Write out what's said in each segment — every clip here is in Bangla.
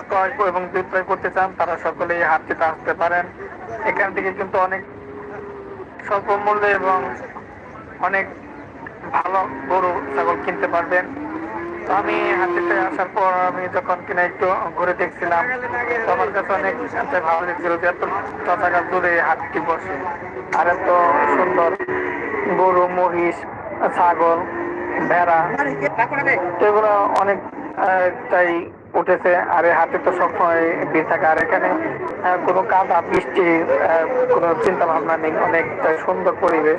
ক্রয় এবং বিক্রয় করতে চান তারা সকলে এই আসতে পারেন। এখান থেকে কিন্তু অনেক স্বল্প মূল্যে এবং অনেক ভালো গরু ছাগল কিনতে পারবেন। তো আমি হাতিতে আসার পর আমি যখন কিনা একটু ঘুরে দেখছিলাম তো আমার কাছে অনেক ভালো লেগেছিল যে এত টাকা দূরে হাটটি বসে। আর এত সুন্দর গরু মহিষ ছাগল ভেড়া এগুলো অনেক আহ, তাই উঠেছে, আর হাতে তো সবসময় ভিড় থাকে। আর এখানে কোনো কাদা, বৃষ্টি কোনো চিন্তা ভাবনা নেই অনেক সুন্দর পরিবেশ।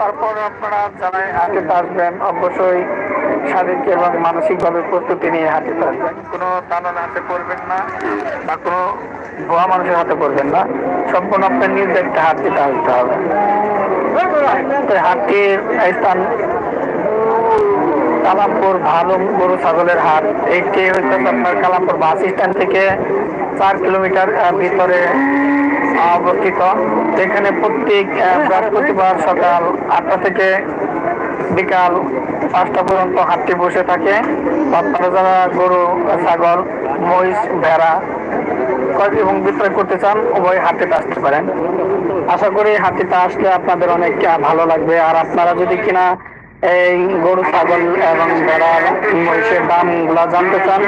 তারপর আপনারা যারা হাতিতে আসবেন, অবশ্যই শারীরিক এবং মানসিকভাবে প্রস্তুতি নিয়ে হাতিতে আসবেন। কোনো দালাল হাতে পড়বেন না, বা কোনো ভুয়া মানুষের হাতে পড়বেন না। সম্পূর্ণ আপনার নিজ একটা হাতিতে আসতে হবে। তো হাতির স্থান কালামপুর ভালো গরু ছাগলের হাট। এইটি হচ্ছে আপনার কালামপুর বাস স্ট্যান্ড থেকে চার কিলোমিটার ভিতরে অবস্থিত। এখানে প্রত্যেক বৃহস্পতিবার সকাল আটটা থেকে বিকাল পাঁচটা পর্যন্ত হাটটি বসে থাকে। আপনারা যারা গরু, ছাগল, মহিষ, ভেড়া এবং বিক্রয় করতে চান, উভয় হাতিতে আসতে পারেন। আশা করি হাতিতে আসলে আপনাদের অনেক ভালো লাগবে। আর আপনারা যদি কিনা এই গরু ছাগল এবং ভেড়ার মহিষের দামগুলা জানতে চান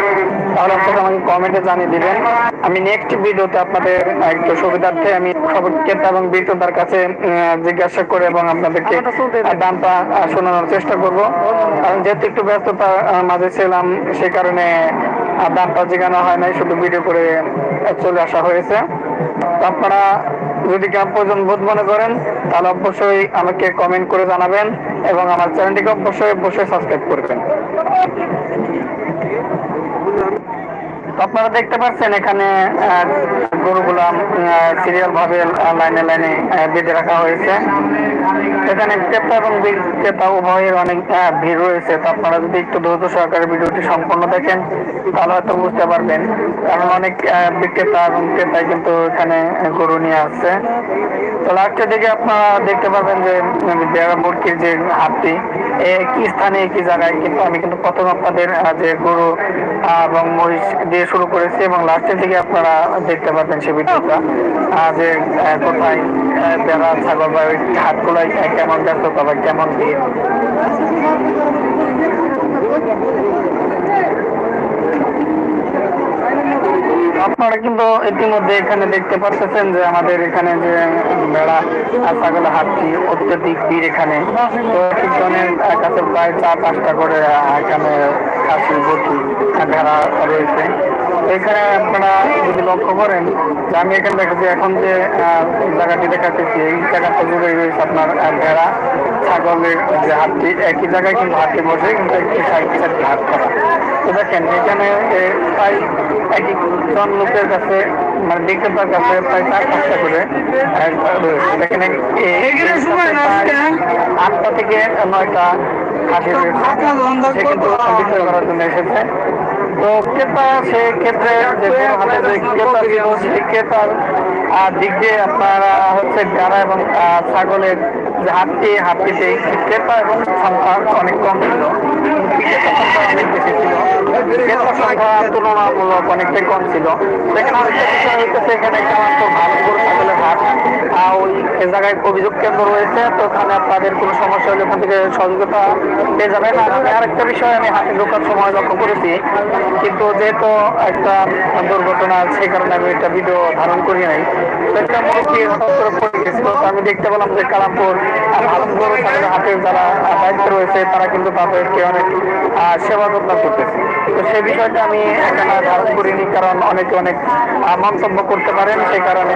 তাহলে আপনারা আমাকে কমেন্টে জানিয়ে দিবেন। আমি নেক্সট ভিডিওতে আপনাদের একটু সুবিধার্থে আমি ক্রেতা এবং বিক্রেতার কাছে জিজ্ঞাসা করে এবং আপনাদেরকে দামটা শোনানোর চেষ্টা করব। কারণ যেহেতু একটু ব্যস্ততা মাঝে ছিলাম সেই কারণে দামটা জিজ্ঞানো হয় নাই শুধু ভিডিও করে চলে আসা হয়েছে। আপনারা যদি প্রয়োজন বোধ মনে করেন, তাহলে অবশ্যই আমাকে কমেন্ট করে জানাবেন এবং আমার চ্যানেলটিকে অবশ্যই অবশ্যই সাবস্ক্রাইব করবেন। আপনারা দেখতে পাচ্ছেন এখানে গরুগুলা সিরিয়াল ভাবে লাইনে লাইনে বেঁধে রাখা হয়েছে। এখানে ক্রেতা এবং বিক্রেতা উভয়ের অনেক ভিড় রয়েছে। তো আপনারা যদি একটু ধৈর্য সহকারে ভিডিওটি সম্পূর্ণ দেখেন, তাহলে হয়তো বুঝতে পারবেন। কারণ অনেক বিক্রেতা এবং ক্রেতাই কিন্তু এখানে গরু নিয়ে আসছে। তো লাস্টের দিকে আপনারা দেখতে পাবেন যে বেড়া মুরগির যে হাটটি একই স্থানে একই জায়গায়, কিন্তু আমি কিন্তু প্রথম আপনাদের যে গরু এবং মহিষ দিয়ে শুরু করেছি এবং লাস্টের দিকে আপনারা দেখতে পাবেন যে কোথায় ছাগল বা ওই কেমন ব্যস্ততা বা কেমন ভিড় আপনারা কিন্তু ইতিমধ্যে এখানে দেখতে পাচ্ছেন যে আমাদের এখানে যে বেড়া আর ছাগল হাটটি অত্যধিক ভিড় এখানে। তো কাছে প্রায় চার পাঁচটা করে এখানে খাসি বটি ভেড়া রয়েছে। এখানে আপনারা যদি লক্ষ্য করেন যে আমি এখানে দেখাচ্ছি এখন যে জায়গাটি দেখাচ্ছি এই জায়গাটা জুড়ে রয়েছে আপনার ভেড়া ছাগলের যে হাটটি একই জায়গায় কিন্তু হাটটি বসে কিন্তু একটি সাইড সাইড হাট করা তো দেখেন এখানে প্রায় একজন লোকের কাছে মানে বিক্রেতার কাছে প্রায় চার পাঁচটা করে রয়েছে। দেখেন প্রায় আটটা থেকে নয়টা খাসি রয়েছে কিন্তু বিক্রয় করার জন্য এসেছে। তো ক্রেতা সেক্ষেত্রে যে হাতে যে ক্রেতা ছিল সেই ক্রেতার দিক দিয়ে আপনারা হচ্ছে গাড়া এবং ছাগলের যে হাটটি কেপা ক্রেতা এবং সংখ্যা অনেক কম ছিল। তুলনামূলক অনেকটাই কম ছিল। এখানে জায়গায় অভিযোগ কেন্দ্র রয়েছে, তো ওখানে আপনাদের কোনো সমস্যা হলে ওখান থেকে সহযোগিতা পেয়ে যাবেন। আর আমি আরেকটা বিষয়, আমি হাটে ঢোকার সময় লক্ষ্য করেছি, কিন্তু যেহেতু একটা দুর্ঘটনা সেই কারণে আমি একটা ভিডিও ধারণ করি নাই। তো আমি দেখতে পেলাম যে কালামপুর ছাগলের হাটের যারা দায়িত্ব রয়েছে, তারা কিন্তু তাদেরকে অনেক সেবা যত্ন করতেছে। তো সেই বিষয়টা আমি এখানে ধারণ করিনি, কারণ অনেকে অনেক মন্তব্য করতে পারেন, সেই কারণে।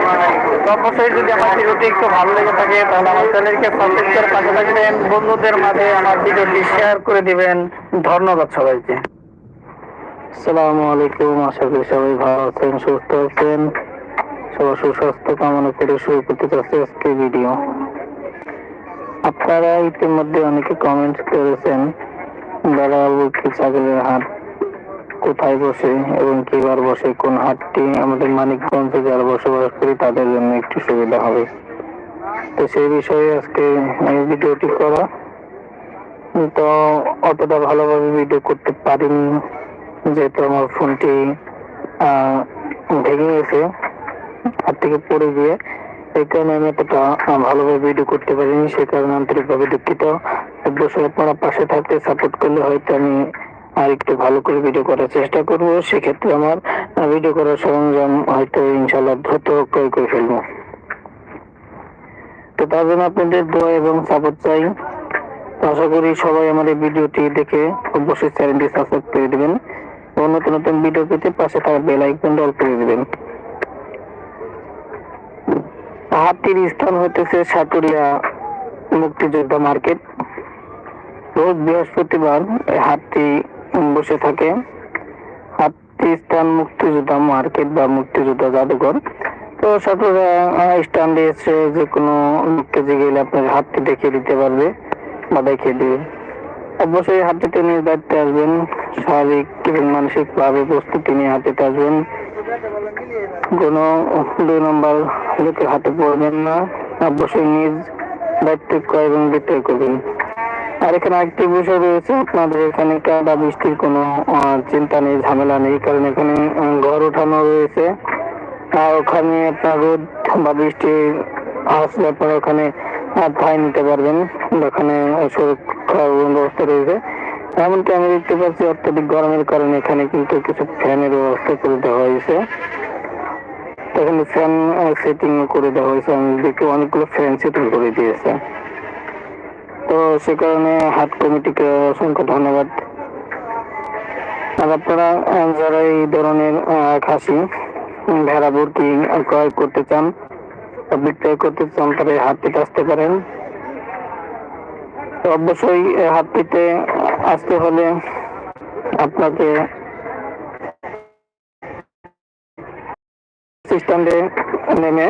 তো যদি আমার ভিডিওটি একটু ভালো লেগে থাকে, তাহলে আমার চ্যানেলকে সাবস্ক্রাইব করে পাশে থাকবেন। বন্ধুদের মাঝে আমার ভিডিওটি শেয়ার করে দিবেন। ধন্যবাদ সবাইকে। আসসালামু আলাইকুম, আশা করি সবাই ভালো আছেন, সুস্থ আছেন। সবার সুস্বাস্থ্য কামনা করে শুরু করতে চাচ্ছি আজকে ভিডিও। আপনারা ইতিমধ্যে অনেকে কমেন্টস করেছেন বুকি ছাগলের হাট কোথায় বসে এবং কিবার বসে, কোন হাটটি আমাদের মানিকগঞ্জে যারা বসবাস করি তাদের জন্য একটু সুবিধা হবে। তো সেই বিষয়ে আজকে এই ভিডিওটি করা। তো অতটা ভালোভাবে ভিডিও করতে পারিনি, যেহেতু আমার ফোনটি ভেঙে গেছে, হাত থেকে পড়ে গিয়ে। এই কারণে আমি এতটা ভালোভাবে ভিডিও করতে পারিনি সে কারণে আন্তরিকভাবে দুঃখিত। আপনারা পাশে থাকতে সাপোর্ট করলে হয়তো আমি আর একটু ভালো করে ভিডিও করার চেষ্টা করব। সেক্ষেত্রে আমার ভিডিও করার সরঞ্জাম হয়তো ইনশাল্লাহ দ্রুত ক্রয় করে তো তার জন্য আপনাদের দোয়া এবং সাপোর্ট চাই। আশা করি সবাই আমার এই ভিডিওটি দেখে অবশ্যই চ্যানেলটি সাবস্ক্রাইব করে দিবেন। এবং নতুন নতুন ভিডিও পেতে পাশে থাকা বেল আইকনটা অল করে দিবেন। হাতির স্থান হতেছে সাটুরিয়া মুক্তিযোদ্ধা মার্কেট। রোজ বৃহস্পতিবার এই হাটটি বসে থাকে। হাটটি স্থান মুক্তিযোদ্ধা মার্কেট বা মুক্তিযোদ্ধা জাদুঘর। তো সাটুরিয়া স্ট্যান্ডে এসে যে কোনো লোককে গেলে আপনার হাতটি দেখিয়ে দিতে পারবে বা দেখিয়ে দিবে। অবশ্যই হাতিতে নিয়ে দায়িত্বে আসবেন। শারীরিক এবং মানসিক ভাবে প্রস্তুতি নিয়ে হাতিতে আসবেন। কোনো দুই নম্বর লোকের হাতে পড়বেন না অবশ্যই নিজ দায়িত্ব ক্রয় এবং বিক্রয় করবেন। আর এখানে আরেকটি বিষয় রয়েছে, আপনাদের এখানে কাদা বৃষ্টির কোনো চিন্তা নেই, ঝামেলা নেই কারণ এখানে ঘর ওঠানো রয়েছে। আর ওখানে আপনার রোদ বা বৃষ্টি আসলে আপনারা ওখানে ঠাঁই নিতে পারবেন। ওখানে সুরক্ষার ব্যবস্থা রয়েছে। এমনকি আমি দেখতে পাচ্ছি অত্যাধিক গরমের কারণে এখানে কিন্তু কিছু ফ্যানের ব্যবস্থা করে দেওয়া হয়েছে। এখানে ফ্যান সেটিং করে দেওয়া হয়েছে আমি দেখি অনেকগুলো ফ্যান সেটিং করে দিয়েছে। তো সে কারণে হাট কমিটিকে অসংখ্য ধন্যবাদ। আর আপনারা যারা এই ধরনের খাসি ভেড়া বুরকি ক্রয় করতে চান বিক্রয় করতে চান, তারা এই হাটটিতে আসতে পারেন। তো অবশ্যই হাটটিতে আসতে হলে আপনাকে স্ট্যান্ডে নেমে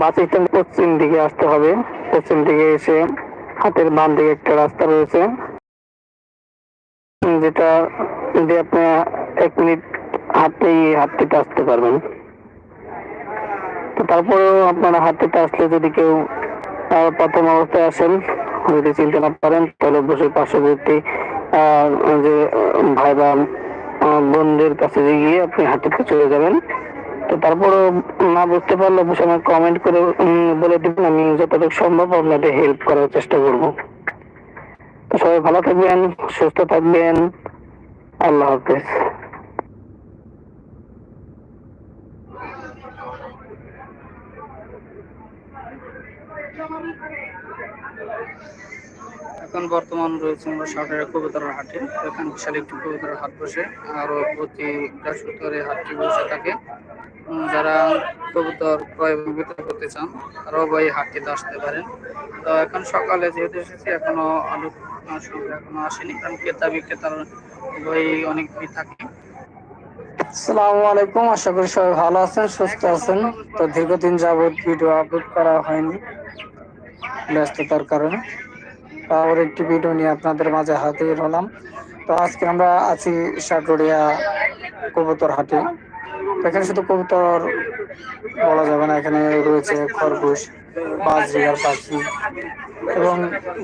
বাস স্ট্যান্ড পশ্চিম দিকে আসতে হবে। পশ্চিম দিকে এসে হাতের বাম দিকে একটা রাস্তা রয়েছে। যেটা দিয়ে আপনি এক মিনিট হাঁটতেই হাঁটতে আসতে পারবেন। তো তারপরেও আপনারা হাঁটতে আসলে যদি কেউ প্রথম অবস্থায় আসেন, যদি চিনতে না পারেন, তাহলে অবশ্যই পার্শ্ববর্তী যে ভাই বা বোনদের কাছে গিয়ে আপনি হাঁটতে চলে যাবেন। তো তারপরও না বুঝতে পারলে অবশ্যই আমাকে কমেন্ট করে বলে দিবেন। আমি যতটুকু সম্ভব আপনাদের হেল্প করার চেষ্টা করব। তো সবাই ভালো থাকবেন, সুস্থ থাকবেন। আল্লাহ হাফেজ। এখন বর্তমান রয়েছে আমরা সরকারের কবুতরের হাটে। এখানে বিশাল একটি কবুতরের হাট বসে, আরও প্রতি বৃহস্পতিবার এই হাটটি বসে থাকে। যারা কবুতর ক্রয় এবং বিক্রয় করতে চান, তারাও বা এই হাটটিতে আসতে পারেন। তো এখন সকালে যেহেতু এসেছি, এখনও আলু এখনও আসেনি। কারণ ক্রেতা বিক্রেতার বই অনেক থাকে। আসসালামু আলাইকুম, আশা করি সবাই ভালো আছেন, সুস্থ আছেন। তো দীর্ঘদিন যাবত ভিডিও আপলোড করা হয়নি, ব্যস্ততার কারণে। আবার একটি ভিডিও নিয়ে আপনাদের মাঝে হাজির হলাম। তো আজকে আমরা আছি সাটুরিয়া কবুতর হাটে। এখানে শুধু কবুতর বলা যাবে না, এখানে রয়েছে খরগোশ বাজরিগার পাখি এবং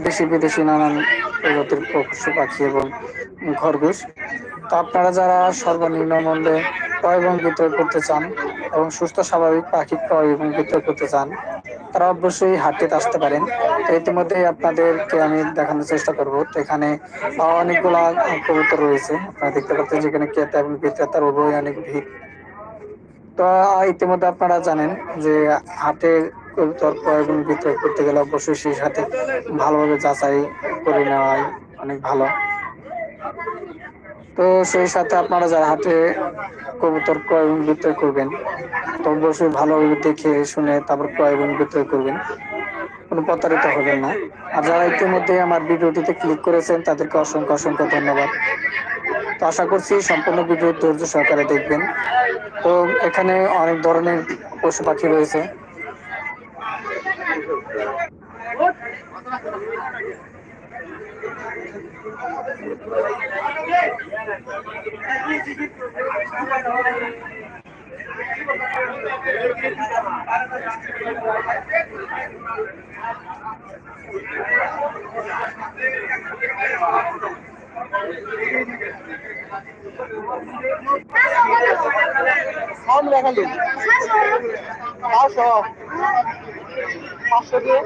দেশি বিদেশি নানান প্রজাতির পশু পাখি এবং খরগোশ। তো আপনারা যারা সর্বনিম্ন মূল্যে ক্রয় এবং বিক্রয় করতে চান এবং সুস্থ, স্বাভাবিক পাখি ক্রয় এবং বিক্রয় করতে চান, তারা অবশ্যই হাটটিতে আসতে পারেন। তো ইতিমধ্যেই আপনাদেরকে আমি দেখানোর চেষ্টা করব। তো এখানে অনেকগুলা কবুতর রয়েছে। আপনারা দেখতে পাচ্ছেন যেখানে ক্রেতা এবং বিক্রেতার উভয় অনেক ভিড়। তো ইতিমধ্যে আপনারা জানেন যে হাটে কবুতর ক্রয় এবং বিক্রয় করতে গেলে অবশ্যই সেই সাথে ভালোভাবে যাচাই করে নেওয়াই অনেক ভালো। তো সেই সাথে আপনারা যারা হাটে কবুতর ক্রয় এবং বিক্রয় করবেন, তো অবশ্যই ভালোভাবে দেখে শুনে তারপর ক্রয় এবং বিক্রয় করবেন। কোনো প্রতারিত হবেন না। আর যারা ইতিমধ্যে আমার ভিডিওটিতে ক্লিক করেছেন, তাদেরকে অসংখ্য অসংখ্য ধন্যবাদ। তো আশা করছি সম্পূর্ণ ভিডিও ধৈর্য সহকারে দেখবেন। তো এখানে অনেক ধরনের পশু পাখি রয়েছে। সামনে খালি পাঁচশো পাঁচশো দিয়ে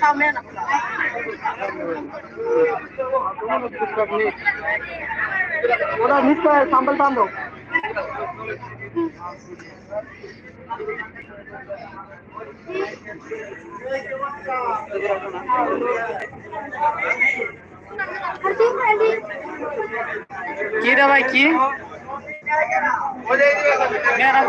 সামনে না ওটা মিথ্যা সাম্বাল দাও কি রে ভাই কি মেয়েরা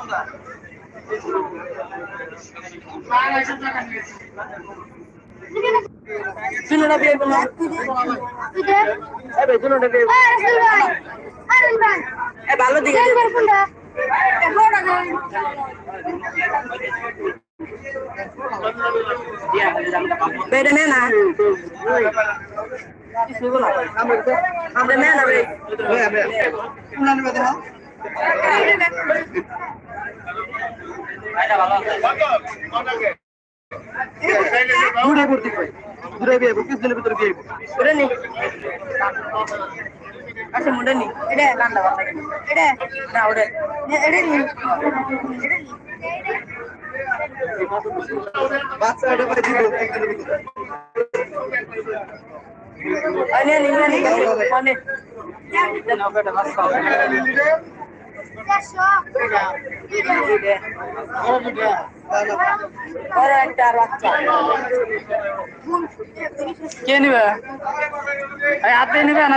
বলা চুলোটা দিয়ে দিলাম এবে চুলোটা দিয়ে ভালো দিকে বেড়ে নে না আমরা নে না রে দূরে করতে কই দূরে বিয়ে কিছুদিনের ভিতরে বিয়ে আচ্ছা মুন্ডে নি এটা নান্দা বাবা এটা না ওরে এটা নি বাচ্চা এটা পাই দিব ভিতরে আনে নি নি আনে দেন ওটা বাচ্চা আর একটা বাচ্চা কে নিবে? এই হাতে নিবে না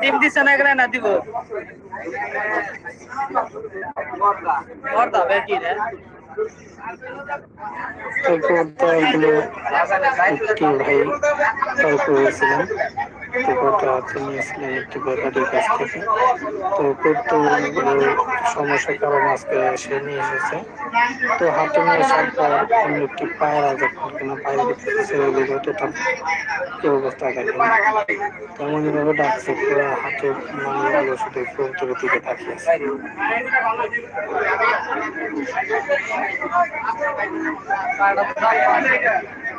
ডিম দিচ্ছে না এখানে না দিব? বর্দা বেকি রে। তারপরগুলো একটি ভাই হয়েছিলেন একটি গদ্য নিয়েছিলেন একটি ব্যাপারীর কাছ থেকে তো অনেকগুলো সমস্যার কারণ আজকে সে নিয়ে এসেছে। তো হাতে নিয়ে আসার পর অন্য একটি পায়রা যখন কোনো? পায়রা ছেড়ে দিল তো কি অবস্থা দেখে তেমনভাবে ডাকছে, পুরো হাতে মানুষগুলো শুধু প্রত্যেকের দিকে তাকিয়েছে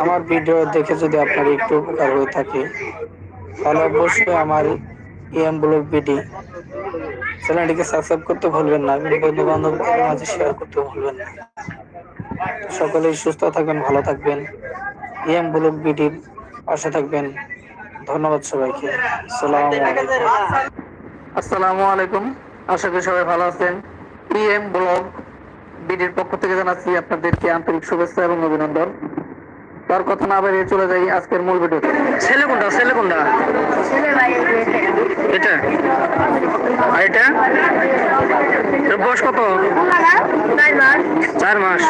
আমার ভিডিও দেখে যদি আপনার একটু উপকার হয়ে থাকে তাহলে অবশ্যই আমার ইএম ব্লগ বিডি চ্যানেলটিকে সাবস্ক্রাইব করতে ভুলবেন না এবং বন্ধু বান্ধবদের মাঝে শেয়ার করতে ভুলবেন না। সকলেই সুস্থ থাকবেন, ভালো থাকবেন। ইএম ব্লগ বিডির পাশে থাকবেন। ধন্যবাদ সবাইকে। আসসালামু আলাইকুম। আশা করি সবাই ভালো আছেন। ইএম ব্লগ বিডির পক্ষ থেকে জানাচ্ছি আপনাদেরকে আন্তরিক শুভেচ্ছা এবং অভিনন্দন। তার কথা না বেরিয়ে চলে যাই আজকের মূল ভিডিও ছেলে কোনটা? ছেলে কোনটা? এটা? আর এটা? বয়স কত? চার মাস।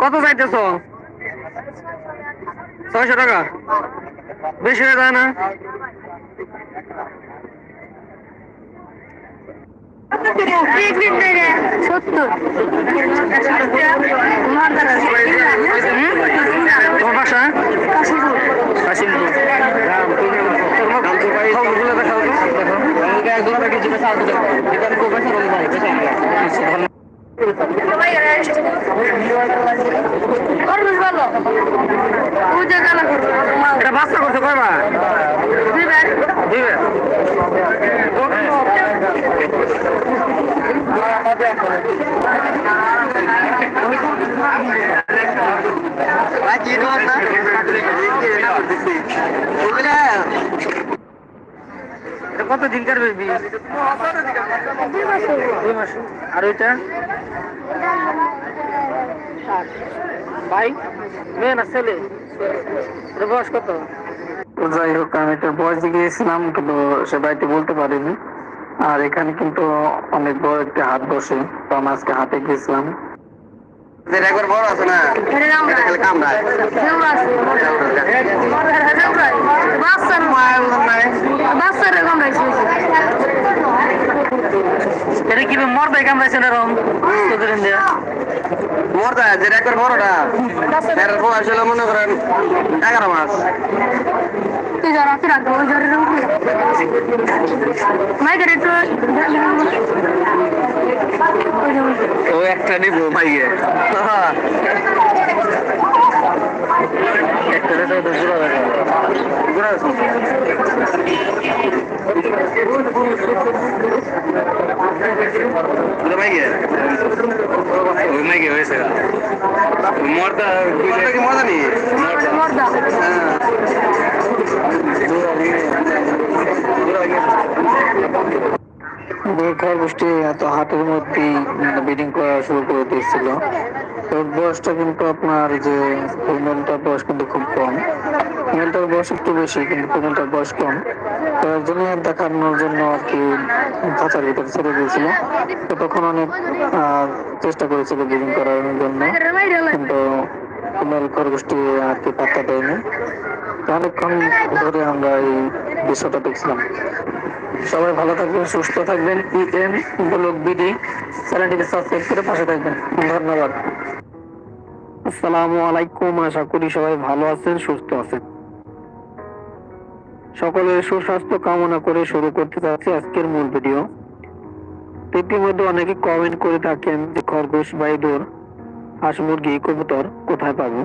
কত চাইতেছ? ছয়শো টাকা? বেশি হয়ে যায় না? তোমার বাসা কাশিমপুর খবরগুলো দেখাও এটা বাচ্চা করছে কয়বার দিবে এটা কত দিনকার বেবি দুই মাস আর ওইটা? ভাই, মেয়ে না ছেলে? বয়স কত? যাই হোক, আমি তো বয়স গিয়েছিলাম কিন্তু সে বাড়িতে বলতে পারিনি। আর এখানে কিন্তু অনেক বড় একটা হাত বসে তো আমি আজকে হাতে গেছিলাম। একবার বড় আছে না? কামড়ায় কামড়াইছে না রং তোদের ইন্ডিয়া মরদা যেটা একবার বড়টা এর বয়স হলো মনে করেন এগারো মাস। ও একটা নিব ভাইয়ে একটা রেটে তো জোড়া দেখা ভাইয়ে ওই মাইকে খরগোশটি এত হাটের মধ্যেই ব্রিডিং করা শুরু করে দিয়েছিল। তো বয়সটা কিন্তু আপনার যে ফিমেলটার বয়স কিন্তু খুব কম। ফিমেলটার বয়স একটু বেশি, কিন্তু ফিমেলটার বয়স কম। তো দেখানোর জন্য আর কি খাঁচার ভিতরে ছেড়ে দিয়েছিল। তো তখন অনেক চেষ্টা করেছিল ব্রিডিং করার জন্য। কিন্তু ফিমেল খরগোশটি আর কি পাত্তা দেয়নি। অনেকক্ষণ ধরে আমরা এই দৃশ্যটা দেখছিলাম। সবাই ভালো থাকবেন, সুস্থ থাকবেন ইএম ব্লগ বিডি চ্যানেলটিকে সাবস্ক্রাইব করে পাশে থাকবেন। ধন্যবাদ। আসসালামু আলাইকুম, আশা করি সবাই ভালো আছেন, সুস্থ আছেন। সকলের সুস্বাস্থ্য কামনা করে শুরু করতে যাচ্ছি আজকের মূল ভিডিও। ইতিমধ্যে অনেকে কমেন্ট করে থাকেন যে, খরগোশ বা ইঁদুর হাঁস মুরগি, কবুতর কোথায় পাবো?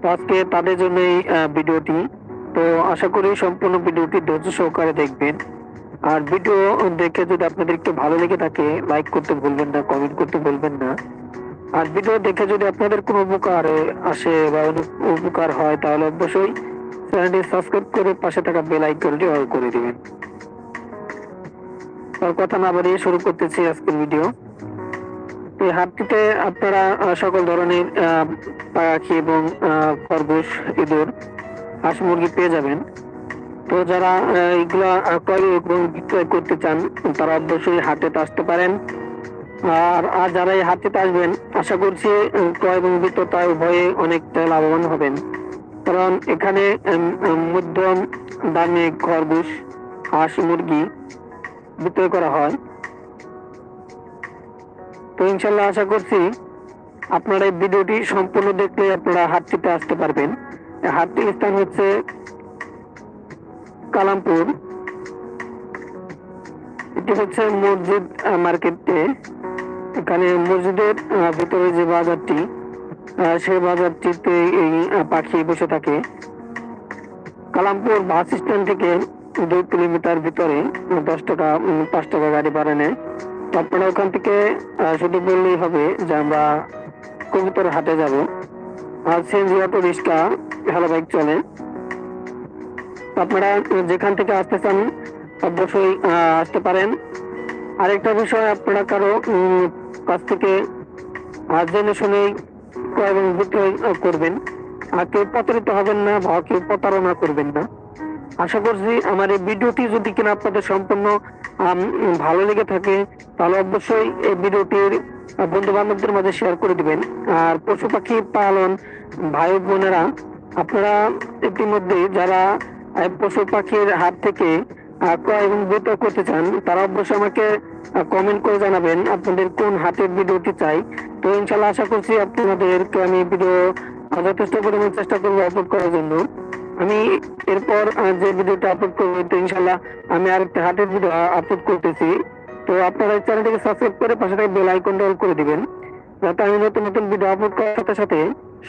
তো আজকে তাদের জন্য এই ভিডিওটি। তো আশা করি সম্পূর্ণ ভিডিওটি ধৈর্য সহকারে দেখবেন। আর ভিডিও দেখে যদি আপনাদের একটু ভালো লেগে থাকে লাইক করতে ভুলবেন না কমেন্ট করতে ভুলবেন না। আর ভিডিও দেখে যদি আপনাদের কোনো উপকার আসে বা উপকার হয়, তাহলে অবশ্যই চ্যানেলটি সাবস্ক্রাইব করে পাশে থাকা বেল আইকনটি অল করে দিবেন। আর কথা না বাড়িয়ে শুরু করতেছি আজকের ভিডিও এই হাটটিতে আপনারা সকল ধরনের পাখি এবং খরগোশ, ইঁদুর, হাঁস মুরগি পেয়ে যাবেন। তো যারা আহ, ক্রয় এবং বিক্রয় করতে চান তারা অবশ্যই হাটেতে আসতে পারেন। আর আর যারা এই হাটটিতে আসবেন আশা করছি ক্রয় এবং বিক্রেতা উভয়ে অনেকটা লাভবান হবেন। কারণ এখানে মধ্যম দামে খরগোশ হাঁস মুরগি বিক্রয় করা হয়। তো ইনশাল্লাহ আশা করছি আপনারা এই ভিডিওটি সম্পূর্ণ দেখলে আপনারা হাটটিতে আসতে পারবেন। হাটটির স্থান হচ্ছে কালামপুর। এটি হচ্ছে মসজিদ মার্কেটে। এখানে মসজিদের ভিতরে যে বাজারটি সেই বাজারটিতে এই পাখি বসে থাকে। কালামপুর বাস স্ট্যান্ড থেকে দুই কিলোমিটার ভিতরে দশ টাকা পাঁচ টাকা গাড়ি ভাড়া নেয়। আপনারা ওখান থেকে শুধু বললেই হবে যে আমরা কবুতর হাটে যাব। আর সিএনজি অটো রিক্সা ভালো বাইক চলে। আপনারা যেখান থেকে আসতে চান, অবশ্যই আসতে পারেন। আরেকটা বিষয় আপনারা কারও কাছ থেকে জেনে শুনেই এবং বিক্রয় করবেন। আর কেউ প্রতারিত হবেন না বা কেউ প্রতারণা করবেন না। আশা করছি আমার এই ভিডিওটি যদি কিনা আপনাদের সম্পূর্ণ ভালো লেগে থাকে, তাহলে অবশ্যই এই ভিডিওটির বন্ধু বান্ধবদের মাঝে শেয়ার করে দিবেন। আর পশু পাখি পালন ভাই বোনেরা আপনারা ইতিমধ্যে যারা পশু পাখির হাত থেকে ক্রয় এবং বিক্রয় করতে চান, তারা অবশ্যই আমাকে কমেন্ট করে জানাবেন আপনাদের কোন হাতের ভিডিওটি চাই। তো ইনশাল্লাহ আশা করছি আপনাদেরকে আমি ভিডিও যথেষ্ট পরিমাণ চেষ্টা করব আপলোড করার জন্য। আমি এরপর যে ভিডিওটা আপলোড করব, তো ইনশাল্লাহ আমি আরেকটা হাটের ভিডিও আপলোড করতেছি। তো আপনারা চ্যানেলটিকে সাবস্ক্রাইব করে পাশে থেকে বেল আইকনটা অল করে দিবেন, যাতে আমি নতুন নতুন ভিডিও আপলোড করার সাথে সাথে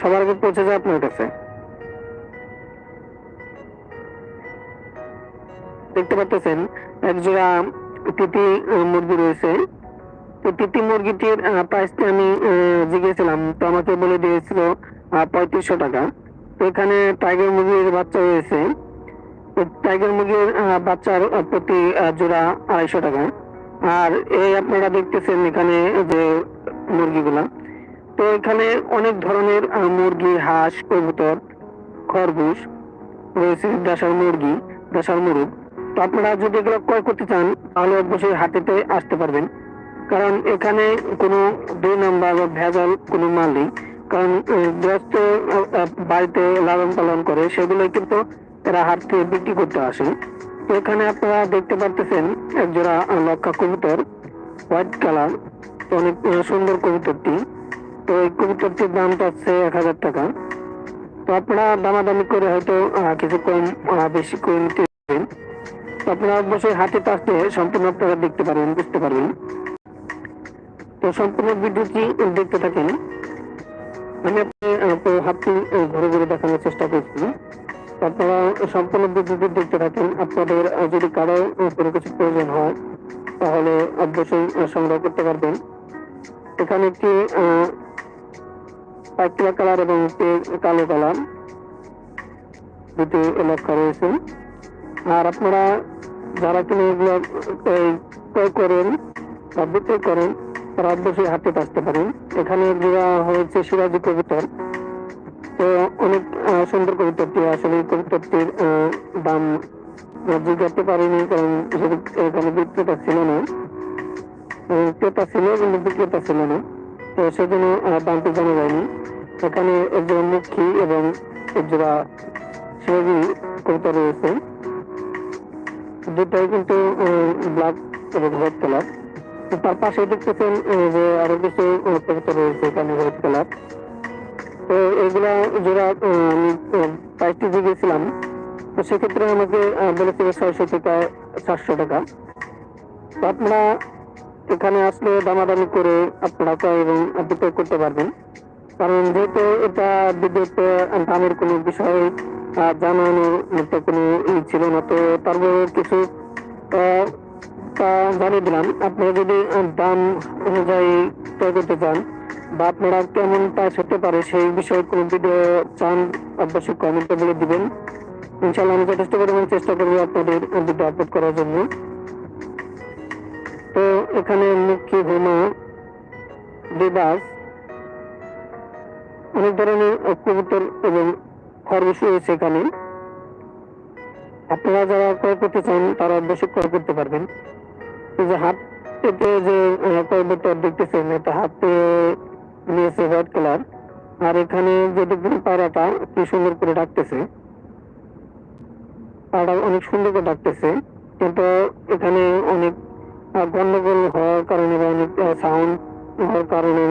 সবার আগে পৌঁছে যায় আপনার কাছে। দেখতে পাচ্ছেন এক জোড়া তিতি মুরগি রয়েছে। তো তিতি মুরগিটির প্রাইসটা আমি জিজ্ঞেছিলাম তো আমাকে বলে দিয়েছিল পঁয়ত্রিশশো টাকা। তো এখানে টাইগার মুরগির বাচ্চা রয়েছে। টাইগার মুরগির বাচ্চার প্রতি জোড়া আড়াইশো টাকা। আর এই আপনারা দেখতেছেন এখানে যে মুরগিগুলা। তো এখানে অনেক ধরনের মুরগি, হাঁস, কবুতর, খরগোশ রয়েছে দেশার মুরগি দেশার মুরগ। তো আপনারা যদি এগুলো ক্রয় করতে চান, তাহলে অবশ্যই হাটেতে আসতে পারবেন। কারণ এখানে কোনো দুই নাম্বার বা ভেজাল কোনো মাল নেই। কারণ গৃহস্থ বাড়িতে লালন পালন করে সেগুলো কিন্তু এরা হাট থেকে বিক্রি করতে আসে তো এখানে আপনারা দেখতে পারতেছেন এক জোড়া লক্ষা কবুতর, হোয়াইট কালার, অনেক সুন্দর কবুতরটি। তো এই কবুতরটির দাম পাচ্ছে এক হাজার টাকা। তো আপনারা দামাদামি করে হয়তো কিছু কম বেশি করে নিতে আপনারা অবশ্যই হাতে আসলে সম্পূর্ণ আপনারা দেখতে পারবেন, বুঝতে পারবেন। তো সম্পূর্ণ ভিডিওটি দেখতে থাকেন। আমি আপনার হাতটি ঘুরে ঘুরে দেখানোর চেষ্টা করছি আপনারা সম্পূর্ণ ভিডিওটি দেখতে থাকেন। আপনাদের যদি কারও কোনো কিছু প্রয়োজন হয়, তাহলে অবশ্যই সংগ্রহ করতে পারবেন। এখানে একটি পাইকলা কালার এবং কালো কালার। দুটি লক্ষ্য রয়েছে। আর আপনারা যারা কিনে এগুলো করেন বা বিক্রয় করেন, তারা অবশ্যই হাতে আসতে পারেন। এখানে দেওয়া হয়েছে সিরাজি কবুতর। তো অনেক সুন্দর কবুতরটি, আসলে কবুতরটির দাম জিজ্ঞাসতে পারিনি, কারণ এখানে বিক্রেতা ছিল না। ক্রেতা ছিল, কিন্তু বিক্রেতা ছিল না। তো সেজন্য দামটি জানা যায়নি। এখানে একজন মুখী এবং একজোড়া সিরাজি কবুতর রয়েছে। দুটাই কিন্তু ব্ল্যাক এবং হোয়াইট কালার তার পাশে দেখতেছেন যে আরও কিছু আহ, রয়েছে এখানে হোয়াইট কালার তো এগুলা যারা আমি প্রাইসটি জিজ্ঞেছিলাম তো সেক্ষেত্রে আমাকে বলেছিল ছয়শো টাকা সাতশো টাকা। তো আপনারা এখানে আসলে দামাদামি করে আপনারা ক্রয় এবং বিক্রয় করতে পারবেন। কারণ যেহেতু এটা বিদ্যুৎ দামের কোনো বিষয় জানানোর মতো কোনো ই ছিল না। তো তারপরে কিছু জানিয়ে দিলাম। আপনারা যদি দাম অনুযায়ী ক্রয় করতে চান বা আপনারা কেমন প্রাইস হতে পারে সেই বিষয়ে কোনো ভিডিও চান, অবশ্যই কমেন্টে বলে দিবেন। ইনশাল্লাহ আমি যথেষ্ট পরিমাণ চেষ্টা করব আপনাদের ভিডিও আপলোড করার জন্য। তো এখানে মুখ্য ভূমা দেবাস অনেক ধরনের কবুতর এবং খরগোশ রয়েছে এখানে। আপনারা যারা ক্রয় করতে চান তারা অবশ্যই ক্রয় করতে পারবেন। যে হাত থেকে যে আহ, কবুতর দেখতেছেন এটা হাতে নিয়েছে হোয়াইট কালার। আর এখানে যে দেখবেন পায়রাটা কি সুন্দর করে ডাকতেছে পায়রাটা অনেক সুন্দর করে ডাকতেছে কিন্তু এখানে অনেক গন্ডগোল হওয়ার কারণে বা অনেক সাউন্ড হওয়ার কারণে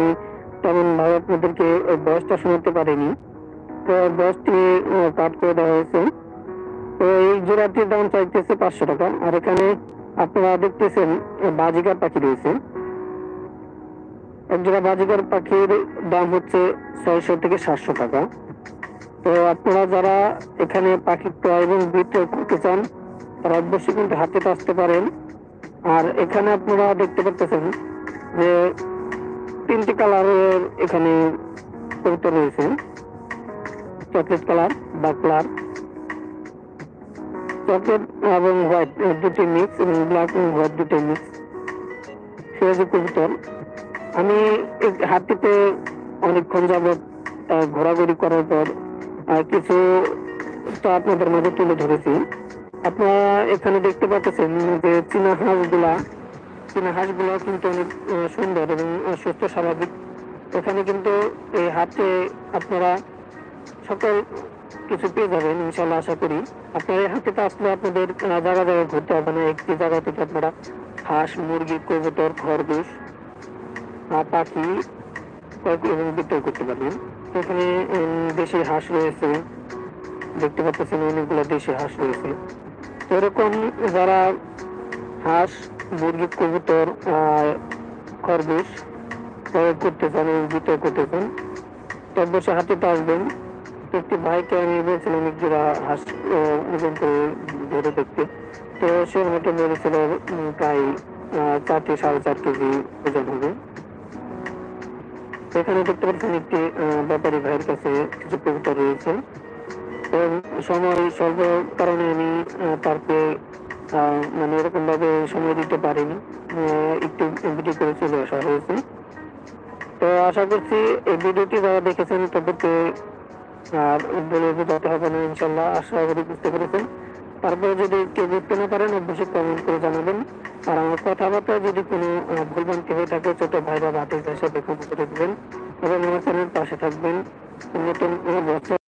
তেমন ভাবে আপনাদেরকে বয়সটা শোনাতে পারিনি। তো বয়সটি কাট করে দেওয়া হয়েছে। তো এই জোড়াটির দাম চাইতেছে পাঁচশো টাকা। আর এখানে আপনারা দেখতেছেন বাজিকার পাখি রয়েছে। এক জোড়া বাজিকার পাখির দাম হচ্ছে ছয়শো থেকে সাতশো টাকা। তো আপনারা যারা এখানে পাখি ক্রয় এবং বিক্রয় করতে চান, তারা অবশ্যই কিন্তু হাতে আসতে পারেন। আর এখানে আপনারা দেখতে পাচ্ছেন যে তিনটি কালারের এখানে কবুতর রয়েছে। চকলেট কালার বাকলার চকলেট এবং হোয়াইট দুটি মিক্স এবং ব্ল্যাক এবং হোয়াইট দুটি মিক্স সিরাজি কবুতর, আমি হাতিতে অনেকক্ষণ যাবৎ ঘোরাঘুরি করার পর কিছু তো আপনাদের মাঝে তুলে ধরেছি। আপনারা এখানে দেখতে পাচ্ছেন যে চীনা হাঁসগুলা চীনা হাঁসগুলা কিন্তু অনেক সুন্দর এবং সুস্থ, স্বাভাবিক। এখানে কিন্তু এই হাতে আপনারা সকল কিছু পেয়ে যাবেন, ইনশাল্লাহ আশা করি। আপনারা হাতে আসলে আপনাদের জায়গা জায়গায় ঘুরতে হবে না। একটি জায়গা থেকে আপনারা হাঁস, মুরগি, কবুতর, খরগোশ পাখি এবং বিক্রয় করতে পারবেন। তো এখানে দেশি হাঁস রয়েছে। দেখতে পাচ্ছেন অনেকগুলো দেশি হাঁস রয়েছে। তো এরকম যারা হাঁস, মুরগি, কবুতর খরগোশ করতে চান বিক্রয় করতে চান তো অবশ্যই হাতে তো আসবেন। তো একটি ভাইকে আমি বলছিলাম জোড়া হাঁস ধরে দেখতে তো সে আমাকে বলেছিল প্রায় আহ, চার থেকে সাড়ে চার কেজি ওজন হবে। এখানে দেখতে পাচ্ছেন একটি ব্যাপারী ভাইয়ের কাছে কিছু কবিতা রয়েছে। সময় স্বল্প কারণে আমি তারকে মানে এরকম ভাবে সময় দিতে পারিনি। একটু ভিডিও করে চলে আসা হয়েছে। তো আশা করছি এই ভিডিওটি যারা দেখেছেন তাদেরকে আর বলে বোঝাতে হবে না ইনশাল্লাহ আশা করি বুঝতে পেরেছেন। তারপরে যদি কেউ বুঝতে না পারেন, অবশ্যই কমেন্ট করে জানাবেন। আর আমার কথাবার্তা যদি কোনো ভুলভ্রান্তি হয়ে থাকে, ছোট ভাই বা ভাতিজদের সাথে ক্ষমা করে দেবেন এবং আমার চ্যানেল পাশে থাকবেন। নতুন বছর